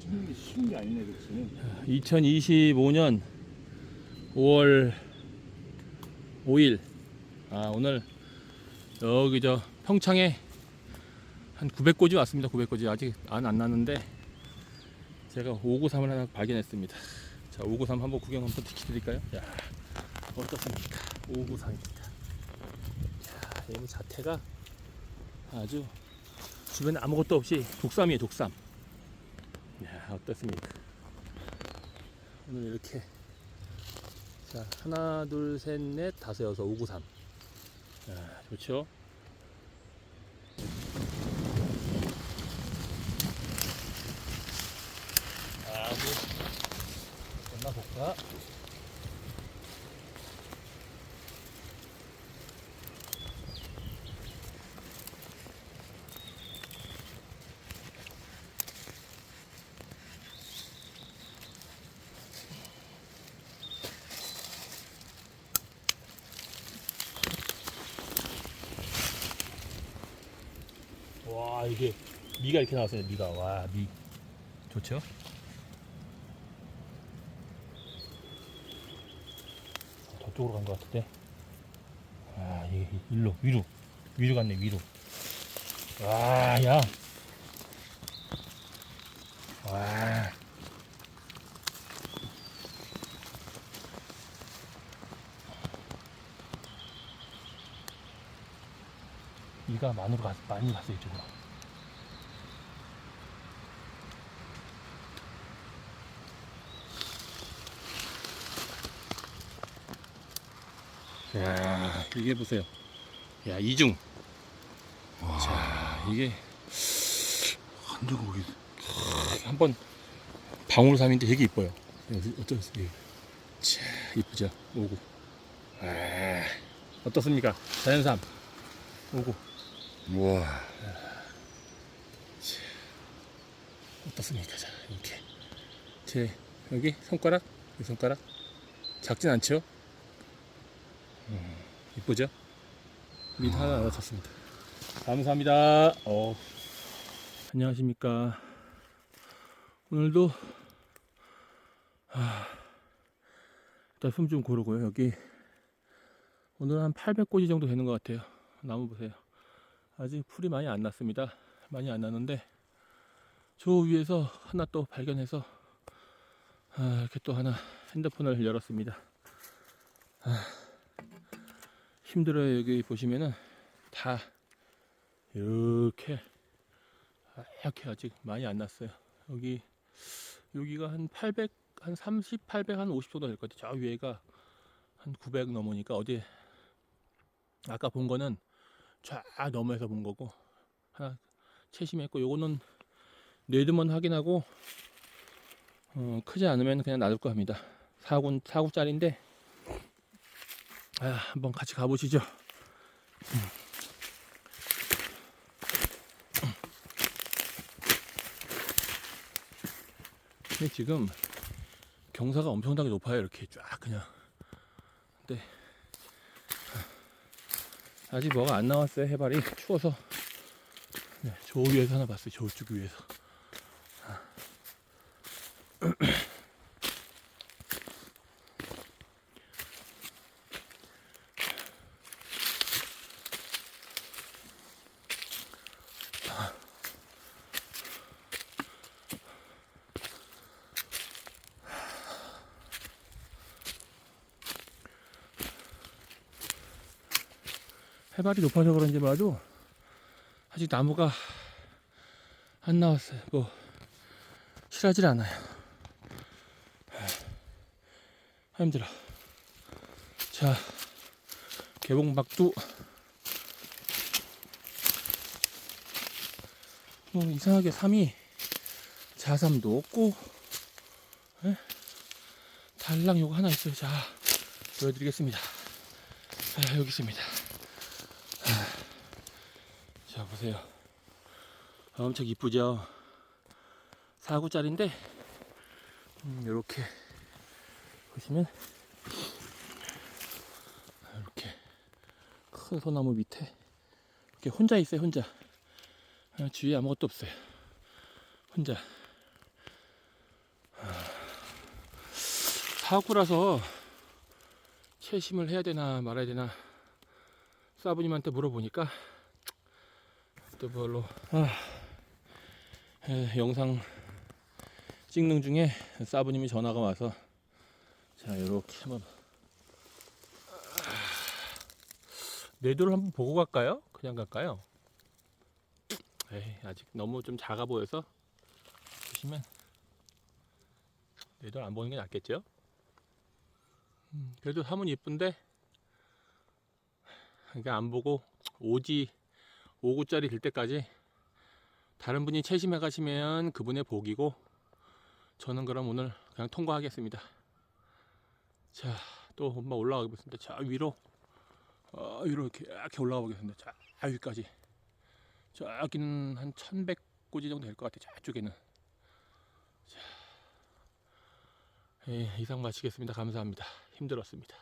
쉬운 게 아니네, 그렇지? 2025년 5월 5일. 아 오늘 여기 저 평창에 한 900고지 왔습니다 900고지. 아직 안 안 났는데 제가 593을 하나 발견했습니다. 자 593 한번 구경 한번 시켜드릴까요? 야 어떻습니까? 593입니다. 자 여기 자태가 아주 주변에 아무것도 없이 독삼이에요 독삼 야 어떻습니까? 오늘 이렇게 자 하나 둘 셋 넷 다섯 여섯 오구삼. 자 좋죠? 아주 끝나 볼까 와 이게 미가 이렇게 나왔어요 미가. 와 미. 좋죠? 저쪽으로 간 것 같은데? 아 이게 일로 위로. 위로 갔네 위로. 와야. 와. 이가 많이 갔, 많이 갔어요 이쪽으로. 야 이게 보세요. 야 이중. 자 이게 한정 거기 한번 방울삼인데 되게 이뻐요. 어떠세요 자 이쁘죠? 오구. 아 어떻습니까? 자연삼. 오 구와 어떻습니까? 자, 이렇게 제 여기 손가락, 이 손가락 작진 않죠? 음, 이쁘죠? 밑 하나 넣어줬습니다. 감사합니다. 어. 안녕하십니까? 오늘도 아, 일단 숨 좀 고르고요. 여기 오늘 한 800꼬지 정도 되는 것 같아요. 나무 보세요. 아직 풀이 많이 안 났습니다. 많이 안 났는데 저 위에서 하나 또 발견해서 아, 이렇게 또 하나 핸드폰을 열었습니다. 아, 힘들어요. 여기 보시면은 다 이렇게 하얗게 아직 많이 안 났어요. 여기 여기가 한 800, 한 30, 800, 한 50 정도 될 것 같아요. 저 위에가 한 900 넘으니까 어디 아까 본 거는 쫙 넘어서 본 거고 하나 채심했고 요거는 뇌드만 확인하고 어, 크지 않으면 그냥 놔둘 거 합니다. 4구, 4구짜리인데 아, 한번 같이 가보시죠. 음. 근데 지금 경사가 엄청나게 높아요. 이렇게 쫙 그냥. 근데 아직 뭐가 안 나왔어요. 해발이 추워서 네, 저 위에서 하나 봤어요. 저쪽 위에서. 해발이 높아서 그런지 말도 아직 나무가 안 나왔어요. 뭐 실하질 않아요. 아, 힘들어. 자, 개봉박두. 뭐 이상하게 삼이 자삼도 없고, 에? 달랑 요거 하나 있어요. 자, 보여드리겠습니다. 자, 여기 있습니다. 자 보세요. 아, 엄청 이쁘죠? 4구짜리인데 이렇게 음, 보시면 이렇게 큰 소나무 밑에 이렇게 혼자 있어요 혼자. 아, 주위에 아무것도 없어요. 혼자. 아, 4구라서 채심을 해야 되나 말아야 되나 사부님한테 물어보니까 또 별로 아, 에, 영상 찍는 중에 사부님이 전화가 와서 자 이렇게 한번 내도를 한번 보고 갈까요? 그냥 갈까요? 에이, 아직 너무 좀 작아 보여서 보시면 내도 안 보는 게 낫겠죠? 음, 그래도 하면 예쁜데 그러니까 안 보고 오지 5구짜리 될 때까지 다른 분이 채심해 가시면 그분의 복이고 저는 그럼 오늘 그냥 통과하겠습니다. 자, 또 엄마 올라가 보겠습니다. 자, 위로 어, 위로 이렇게 이렇게 올라가 보겠습니다. 자, 위까지. 저기는 한 1100고지 정도 될 것 같아요. 저쪽에는. 자, 예, 이상 마치겠습니다. 감사합니다. 힘들었습니다.